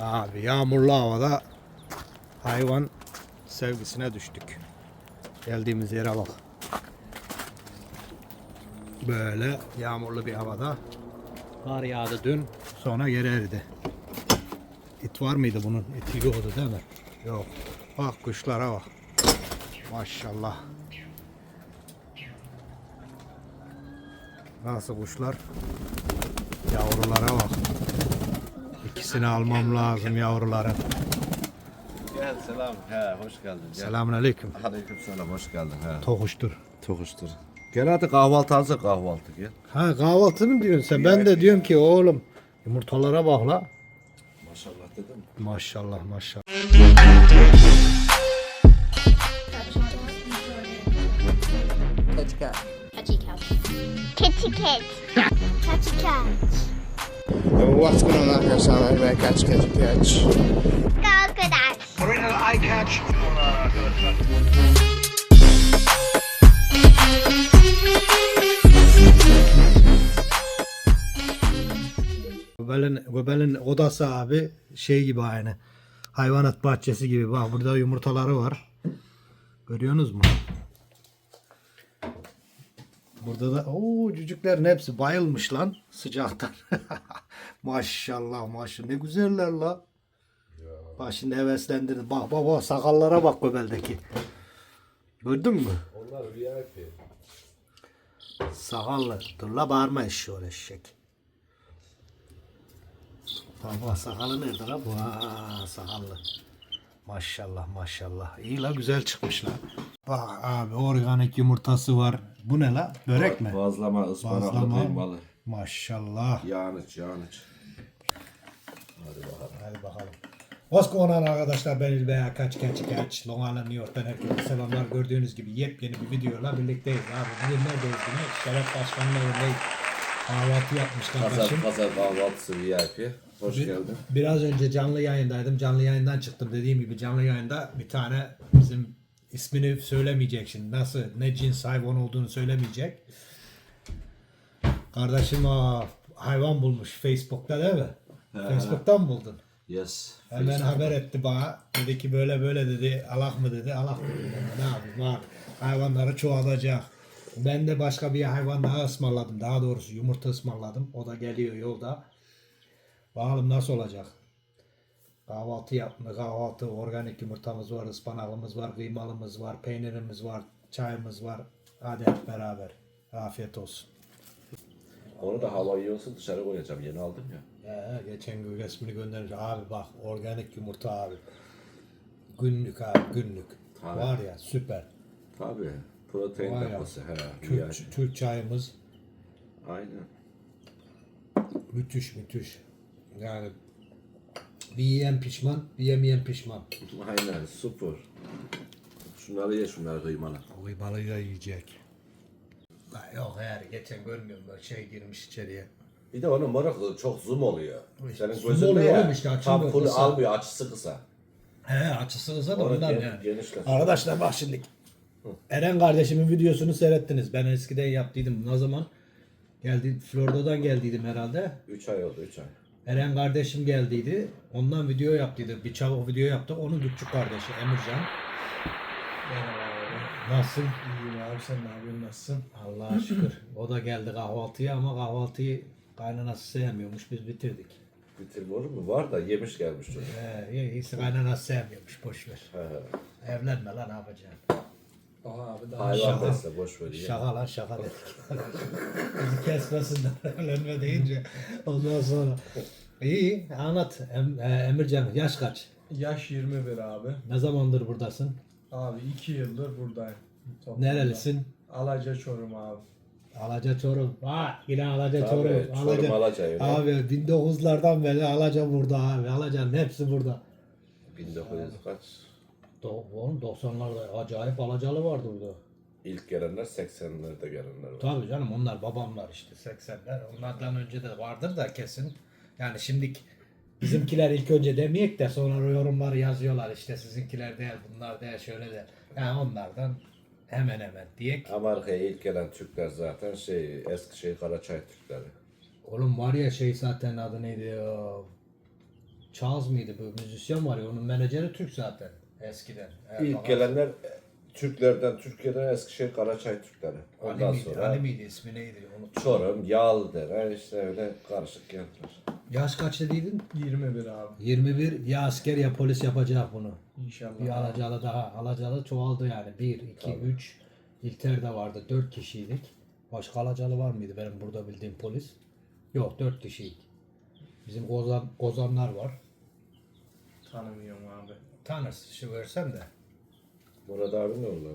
Abi yağmurlu havada hayvan sevgisine düştük. Geldiğimiz yere bak. Böyle yağmurlu bir havada kar yağdı dün sonra geri eridi. İt var mıydı bunun? İti yoktu değil mi? Yok. Bak kuşlara bak. Maşallah. Nasıl kuşlar? Yavrulara bak. İkisini almam lazım yavruların. Gel selam. He hoş geldin. Gel. Selamünaleyküm. Aleyküm selam hoş geldin. He. Tokuştur. Tokuştur. Gel hadi kahvaltı hazır kahvaltı gel. Ha kahvaltı mı diyorsun sen? Ben de diyorum ki oğlum yumurtalara bak la. Maşallah dedim. Maşallah maşallah. Cat. Kitty cat. Catchy cat. What's going on arkadaşlar? Ben kaç kaç kaç. Crocodile. Göbelin, göbelin odası abi şey gibi aynı. Hayvanat bahçesi gibi. Bak burada yumurtaları var. Görüyorsunuz mu? Burada da o cücüklerin hepsi bayılmış lan sıcaktan. maşallah maşallah ne güzeller la. Bak şimdi heveslendirdi. Bak bak bak sakallara bak göbeldeki. Gördün mü? Onlar VIP. Sakallı. Dur la bağırma eşşoğlu eşek. Baba sakalı nerede la bu? Aa, sakallı. Maşallah maşallah. İyi la güzel çıkmış la. Bak abi organik yumurtası var. Bu ne la? Börek mi? Bazlama, ıspanaklı, Bazlama. kıymalı. Maşallah. Yağınıç, yağınıç. Hadi bakalım. What's going on arkadaşlar ben İlbeya Kaç Kaç Kaç Long Island New York'tan herkese selamlar gördüğünüz gibi yepyeni bir videoyla birlikteyiz abi bugün neredeyiz yine Şeref Başkan'ın evindeyiz kahvaltı yapmış kardeşim Pazar, pazar kahvaltısı VIP. Hoş Bir- geldin. Biraz önce canlı yayındaydım. Canlı yayından çıktım. Dediğim gibi canlı yayında bir tane bizim ismini söylemeyecek şimdi. Nasıl ne cins hayvan olduğunu söylemeyecek. Kardeşim aa, hayvan bulmuş Facebook'ta değil mi? Facebook'tan mı buldun? Yes. Hemen haber etti bana. Dedi ki böyle böyle dedi. Allah mı dedi. Allah dedi. Ne yapayım abi. Hayvanları çoğalacak. Ben de başka bir hayvan daha ısmarladım. Daha doğrusu yumurta ısmarladım. O da geliyor yolda. Bakalım nasıl olacak. Kahvaltı yapma, kahvaltı, organik yumurtamız var, ıspanağımız var, kıymalımız var, peynirimiz var, çayımız var. Hadi hep beraber. Afiyet olsun. Onu da hava iyi olsun dışarı koyacağım. Yeni aldım ya. Ee, geçen gün resmini göndermiş. Abi bak organik yumurta abi. Günlük abi günlük. Tabii. Var ya süper. Tabii. Protein ya. deposu. He. Türk, VIP. Türk çayımız Aynen. müthiş müthiş. Yani bir yiyen pişman, bir yemeyen pişman. Aynen. Süper. Şunları ye şunları kıymalı. Kıymalı da yiyecek. La yok eğer geçen görmüyorum böyle şey girmiş içeriye. Bir de onun moruk çok zoom oluyor. Senin zoom gözünde oluyor ya. oğlum işte, tam açılmıyor, full kısa. almıyor. Açısı kısa. He açısı kısa da Onu gen- yani. genişlet. Arkadaşlar bak şimdi. Eren kardeşimin videosunu seyrettiniz. Ben eskiden yaptıydım. Ne zaman? Geldi Florida'dan geldiydim herhalde. 3 ay oldu 3 ay. Eren kardeşim geldiydi. Ondan video yaptıydı. Bir çabuk video yaptı. Onun küçük kardeşi Emircan. Nasılsın? İyiyim abi sen ne yapıyorsun nasılsın? Allah'a şükür. O da geldi kahvaltıya ama kahvaltıyı kaynanası sevmiyormuş. Biz bitirdik. Bitirme olur mu? Var da yemiş gelmiş çocuk. Ee, iyisi kaynanası sevmiyormuş. Boş ver. Evlenme lan ne yapacaksın? Aha abi daha Hayvan Şaka. besle boş ver. Şaka lan şaka dedik. Bizi kesmesinler evlenme deyince. Ondan sonra. İyi anlat em, e, Emircan yaş kaç? yaş 21 abi. Ne zamandır buradasın? Abi 2 yıldır buradayım. Toplamda. Nerelisin? Alaca Çorum abi. Alaca Çorum. Ha yine Alaca Tabii, Çorum. Çorum, Alaca, öyle. Abi 1900'lardan beri Alaca burada abi. Alaca'nın hepsi burada. 1900 kaç? Do oğlum 90'larda acayip Alacalı vardı burada. İlk gelenler 80'lerde gelenler var. Tabii canım onlar babamlar işte 80'ler. Onlardan önce de vardır da kesin. Yani şimdi bizimkiler ilk önce demeyek de sonra yorumları yazıyorlar işte sizinkiler değil bunlar değil şöyle de. Yani onlardan hemen hemen diyek. Amerika'ya ilk gelen Türkler zaten şey Eskişehir Karaçay Türkleri. Oğlum var ya şey zaten adı neydi o Charles mıydı bu müzisyen var ya onun menajeri Türk zaten eskiden. Eğer İlk gelenler e, Türklerden, Türkiye'den Eskişehir Karaçay Türkleri. Ali Ondan miydi? sonra Ali miydi? İsmi neydi? Unuttum. Çorum, Yağlıdere işte öyle karışık geldiler. Yaş kaç dediydin? 21 abi. 21. Ya asker ya polis yapacak bunu. İnşallah. Bir alacalı daha. Alacalı çoğaldı yani. 1, 2, 3. İlter'de vardı. 4 kişiydik. Başka alacalı var mıydı benim burada bildiğim polis? Yok 4 kişiydik. Bizim Kozan, Kozanlar var. Tanımıyorum abi. Tanırsın şu versem de. Murat abi ne oldu?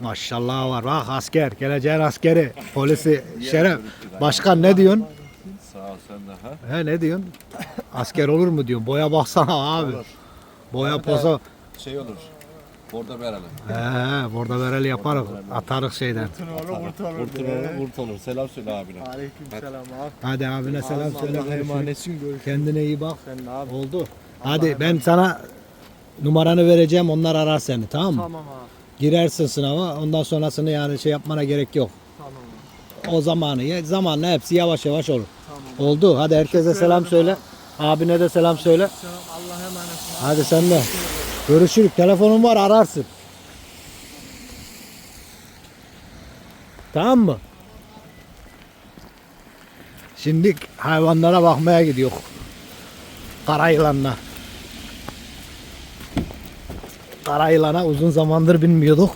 Maşallah var. Bak asker. Geleceğin askeri. Polisi. Şeref. Başkan ne diyorsun? Sağ ol sen de ha. He ne diyorsun? Asker olur mu diyorsun? Boya baksana abi. Boya poza. Şey olur. Orada verelim. He, burada vereli yaparız. Atarız şeyden. Kurtulur, kurtulur. Selam söyle abine. Hadi abine selam söyle. emanetsin görüş. Kendine iyi bak. Sen ne abi? Oldu. Hadi ben sana numaranı vereceğim. Onlar arar seni tamam mı? Tamam abi. Girersin sınava. Ondan sonrasını yani şey yapmana gerek yok. Tamam O zamanı ya- zamanla hepsi yavaş yavaş olur. Oldu. Hadi herkese selam söyle. Abine de selam söyle. Allah'a emanet Hadi sen de. Görüşürük. Telefonum var ararsın. Tamam mı? Şimdi hayvanlara bakmaya gidiyor. Kara yılanla. Kara yılana uzun zamandır binmiyorduk.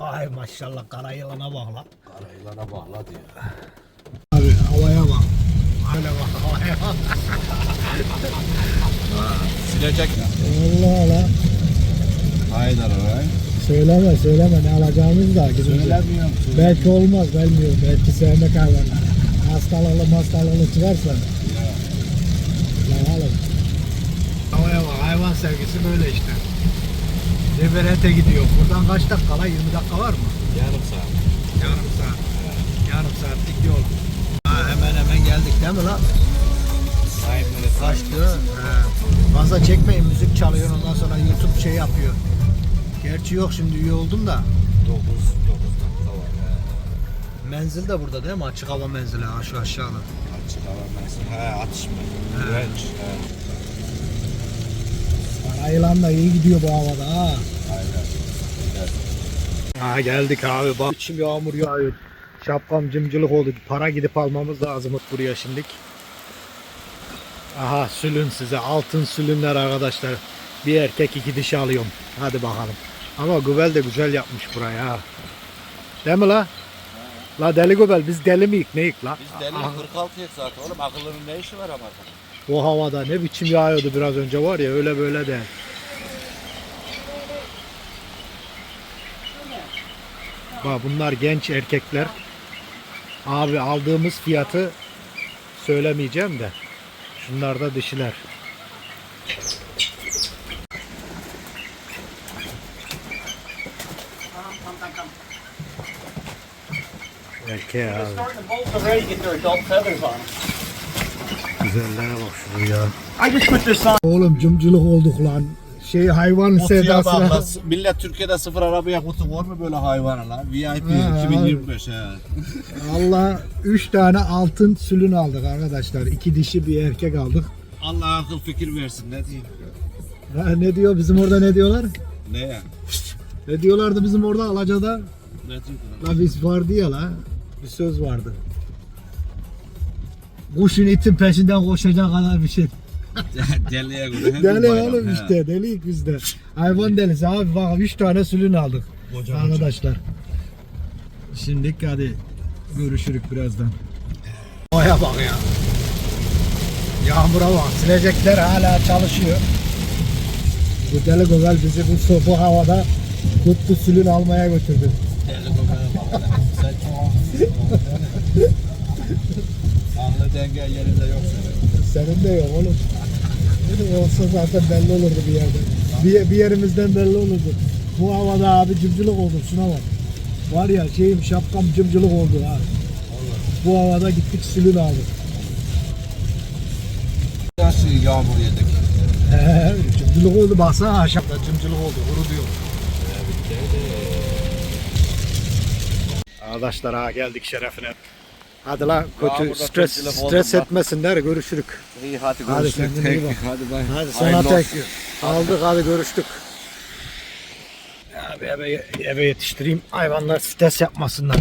Ay maşallah kara yılana bak lan. Yılana bağla diyor. Abi havaya bak. Hala bak havaya bak. Silecek ya. Allah Allah. Aynen öyle. Söyleme söyleme ne alacağımız da. Söylemiyorum. Belki olmaz bilmiyorum. Belki sevmek hayvanlar. Hastalıklı hastalıklı çıkarsa. Lan oğlum. Havaya bak hayvan sevgisi böyle işte. Devrete gidiyor. Buradan kaç dakika lan? 20 dakika var mı? Yarım saat. Yarım saat. Yarım saatlik yol. Ha, hemen hemen geldik değil mi lan? Kaçtı. He. Fazla çekmeyin müzik çalıyor ondan sonra YouTube şey yapıyor. Gerçi yok şimdi üye oldum da. 9 9 dakika var. Menzil de burada değil mi? Açık hava menzili ha şu aşağıda. Açık hava mesela. He atışma. He. Karayılan da iyi gidiyor bu havada ha. Aynen. Ha geldik abi bak. Şimdi yağmur yağıyor. Şapkam cımcılık oldu. Para gidip almamız lazım buraya şimdilik. Aha sülün size. Altın sülünler arkadaşlar. Bir erkek iki dişi alıyorum. Hadi bakalım. Ama Gübel de güzel yapmış buraya ha. Değil mi la? La deli Gübel biz deli miyik neyik la? Biz deli 46 yet zaten oğlum akıllının ne işi var ama? O havada ne biçim yağıyordu biraz önce var ya öyle böyle de. Bak bunlar genç erkekler. Abi aldığımız fiyatı söylemeyeceğim de. Şunlar da dişiler. Erkeğe abi. Güzellere bak şuraya. I just put this on. Oğlum cımcılık olduk lan. Şey hayvan Kutuya bak sevdasına. lan. Millet Türkiye'de sıfır arabaya kutu var mı böyle hayvana lan? VIP Ha, 2025 he. Allah 3 tane altın sülün aldık arkadaşlar. İki dişi bir erkek aldık. Allah akıl fikir versin ne diyeyim. Ha, ne diyor bizim orada ne diyorlar? Ne ya? Ne diyorlardı bizim orada Alaca'da? Ne diyorsun? La biz vardı ya la. Bir söz vardı. Kuşun itin peşinden koşacak kadar bir şey. Deliye göre Deli oğlum işte deliyik biz de. Hayvan delisi abi bak 3 tane sülün aldık. arkadaşlar. Şimdilik hadi görüşürük birazdan. Oya bak ya. Yağmura bak. Silecekler hala çalışıyor. Bu deli göbel bizi bu, bu havada tuttu sülün almaya götürdü. Deli göbeğe bak lan. Sen çok Aklı denge yerinde yok senin. Senin de yok oğlum. Olsa zaten belli olurdu bir yerde. Bir, bir yerimizden belli olurdu. Bu havada abi cımcılık oldu şuna bak. Var ya şeyim şapkam cımcılık oldu ha. Bu havada gittik sülün aldık. Nasıl yağmur yedik? He, cımcılık oldu baksana aşağıda cımcılık oldu kuru diyor. Arkadaşlar ha geldik şerefine. Hadi lan kötü stres stres etmesinler görüşürük. İyi hadi Hadi görüşürüz. kendine iyi bak. Hadi bay. Hadi sana Hayırlı tek olsun. aldık hadi görüştük. Abi eve, eve yetiştireyim hayvanlar stres yapmasınlar.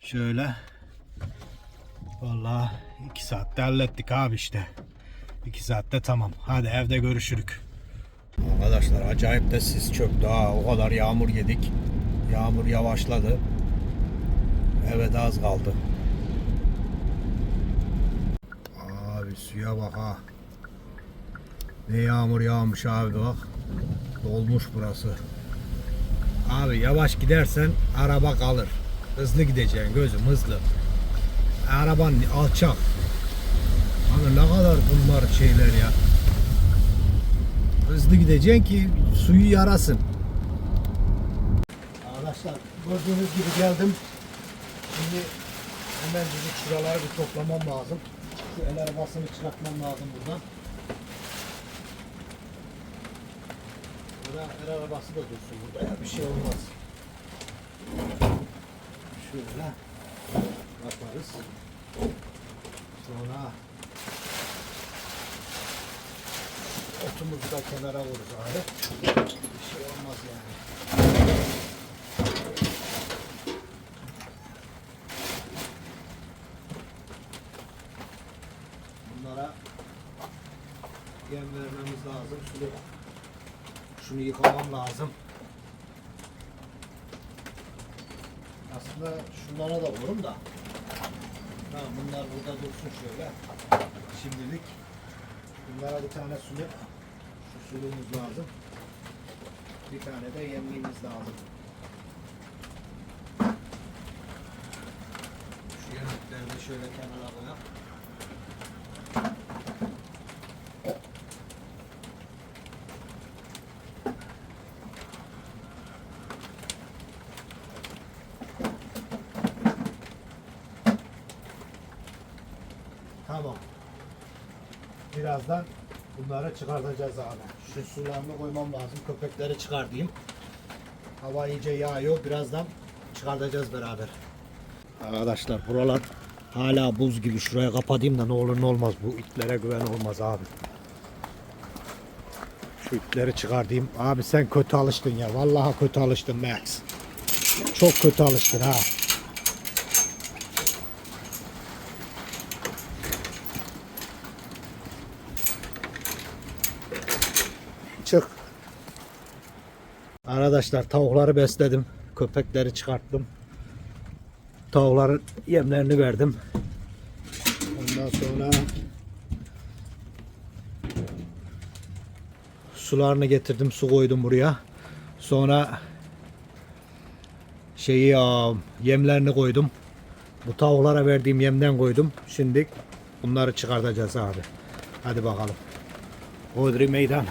Şöyle. Vallahi iki saatte hallettik abi işte. İki saatte tamam. Hadi evde görüşürük. Arkadaşlar acayip de sis çöktü ha. O kadar yağmur yedik. Yağmur yavaşladı. Eve de az kaldı. Abi suya bak ha. Ne yağmur yağmış abi bak. Dolmuş burası. Abi yavaş gidersen araba kalır. Hızlı gideceksin gözüm hızlı. Araban alçak. Abi ne kadar bunlar şeyler ya. Hızlı gideceksin ki suyu yarasın. Arkadaşlar gördüğünüz gibi geldim. Şimdi hemen bizim şuraları bir toplamam lazım. Şu el arabasını çıkartmam lazım buradan. Burada el arabası da dursun burada ya bir şey olmaz. Şöyle yaparız. Sonra otumuzu da kenara vururuz abi. Bir şey olmaz yani. Yem vermemiz lazım. Şunu, şunu yıkamam lazım. Aslında şunlara da vururum da. Ha, bunlar burada dursun şöyle. Şimdilik. Bunlara bir tane sulu, şu suyumuz lazım. Bir tane de yemliğimiz lazım. Şu yemlikleri de şöyle kenara koyalım. Tamam. Birazdan bunları çıkartacağız abi. Şu sularını koymam lazım. Köpekleri çıkartayım. Hava iyice yağıyor. Birazdan çıkartacağız beraber. Arkadaşlar buralar hala buz gibi. Şuraya kapatayım da ne olur ne olmaz. Bu itlere güven olmaz abi. Şu ipleri çıkartayım. Abi sen kötü alıştın ya. Vallahi kötü alıştın Max. Çok kötü alıştın ha. Çık. Arkadaşlar tavukları besledim. Köpekleri çıkarttım. Tavukların yemlerini verdim. Ondan sonra sularını getirdim. Su koydum buraya. Sonra şeyi yemlerini koydum. Bu tavuklara verdiğim yemden koydum. Şimdi bunları çıkartacağız abi. Hadi bakalım. Hodri meydan.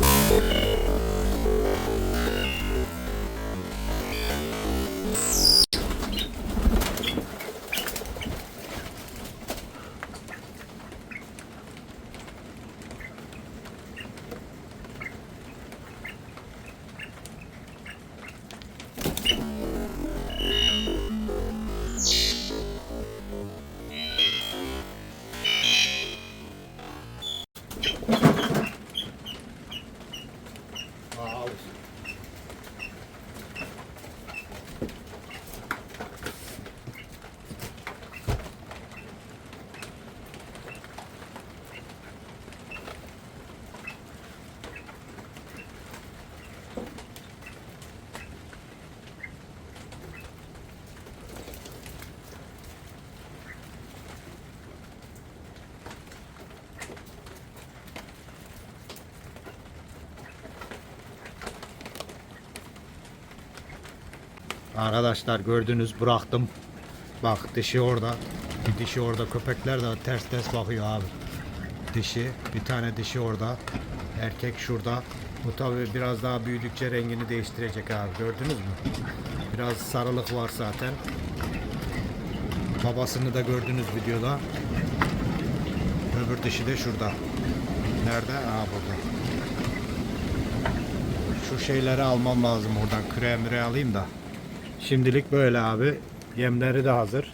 Música Arkadaşlar gördünüz bıraktım. Bak dişi orada. Dişi orada. Köpekler de ters ters bakıyor abi. Dişi. Bir tane dişi orada. Erkek şurada. Bu tabi biraz daha büyüdükçe rengini değiştirecek abi. Gördünüz mü? Biraz sarılık var zaten. Babasını da gördünüz videoda. Öbür dişi de şurada. Nerede? Aa burada. Şu şeyleri almam lazım oradan. Küre müre alayım da. Şimdilik böyle abi. Yemleri de hazır.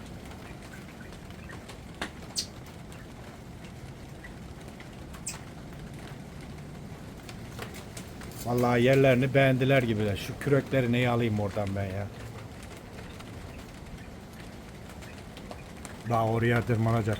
Vallahi yerlerini beğendiler gibi de. Şu kürekleri neyi alayım oradan ben ya. Daha oraya tırmanacak.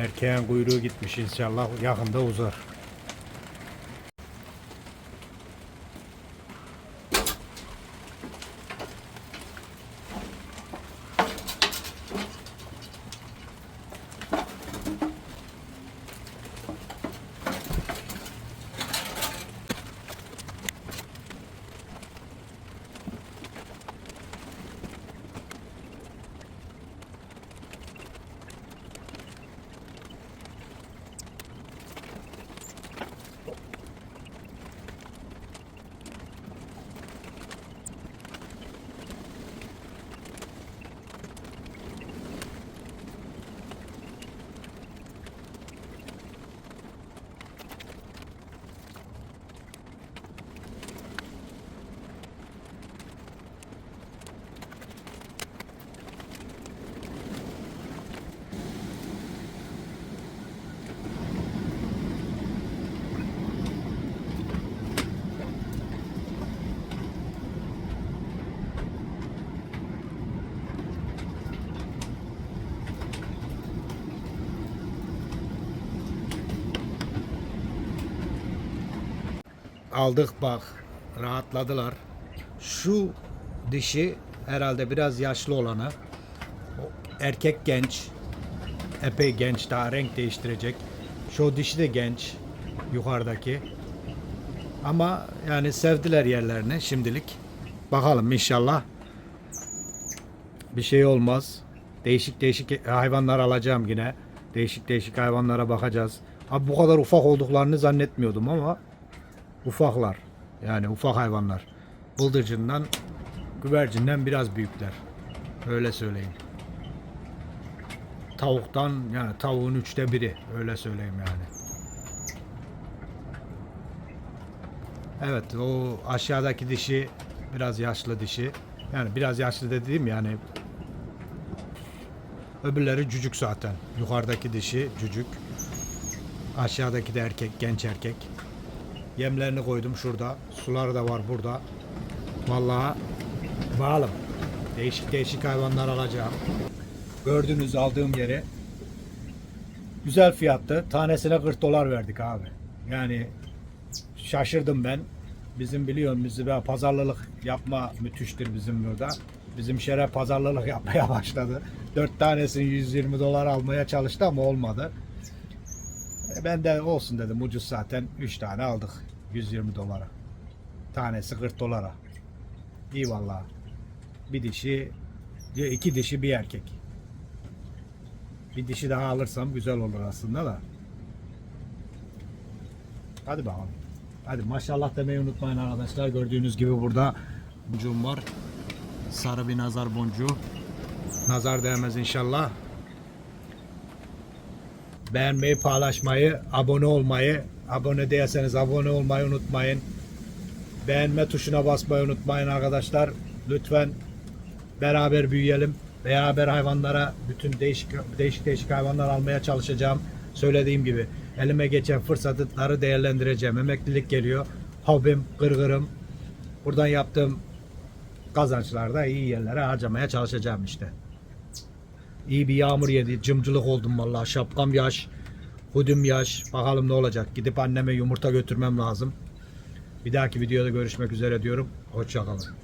Erkeğin kuyruğu gitmiş inşallah yakında uzar. Aldık bak rahatladılar. Şu dişi herhalde biraz yaşlı olanı erkek genç epey genç daha renk değiştirecek. Şu dişi de genç yukarıdaki. Ama yani sevdiler yerlerini şimdilik. Bakalım inşallah bir şey olmaz. Değişik değişik hayvanlar alacağım yine. Değişik değişik hayvanlara bakacağız. Abi bu kadar ufak olduklarını zannetmiyordum ama ufaklar. Yani ufak hayvanlar. Bıldırcından, güvercinden biraz büyükler. Öyle söyleyeyim. Tavuktan yani tavuğun üçte biri. Öyle söyleyeyim yani. Evet o aşağıdaki dişi biraz yaşlı dişi. Yani biraz yaşlı dediğim yani öbürleri cücük zaten. Yukarıdaki dişi cücük. Aşağıdaki de erkek, genç erkek. Yemlerini koydum şurada. Suları da var burada. Vallahi bağlım. Değişik değişik hayvanlar alacağım. Gördüğünüz aldığım yere güzel fiyattı. Tanesine 40 dolar verdik abi. Yani şaşırdım ben. Bizim biliyorsun bizi ben pazarlılık yapma müthiştir bizim burada. Bizim şeref pazarlılık yapmaya başladı. 4 tanesini 120 dolar almaya çalıştı ama olmadı. E, Ben de olsun dedim ucuz zaten 3 tane aldık 120 dolara. Tanesi 40 dolara. İyi vallahi. Bir dişi, iki dişi bir erkek. Bir dişi daha alırsam güzel olur aslında da. Hadi bakalım. Hadi maşallah demeyi unutmayın arkadaşlar. Gördüğünüz gibi burada boncuğum var. Sarı bir nazar boncuğu. Nazar değmez inşallah. Beğenmeyi, paylaşmayı, abone olmayı, abone değilseniz abone olmayı unutmayın. Beğenme tuşuna basmayı unutmayın arkadaşlar. Lütfen beraber büyüyelim. Beraber hayvanlara bütün değişik değişik değişik hayvanlar almaya çalışacağım. Söylediğim gibi elime geçen fırsatları değerlendireceğim. Emeklilik geliyor. Hobim, gırgırım. Buradan yaptığım kazançlarda iyi yerlere harcamaya çalışacağım işte. İyi bir yağmur yedi. Cımcılık oldum vallahi. Şapkam yaş. Hudum yaş. Bakalım ne olacak. Gidip anneme yumurta götürmem lazım. Bir dahaki videoda görüşmek üzere diyorum. Hoşçakalın.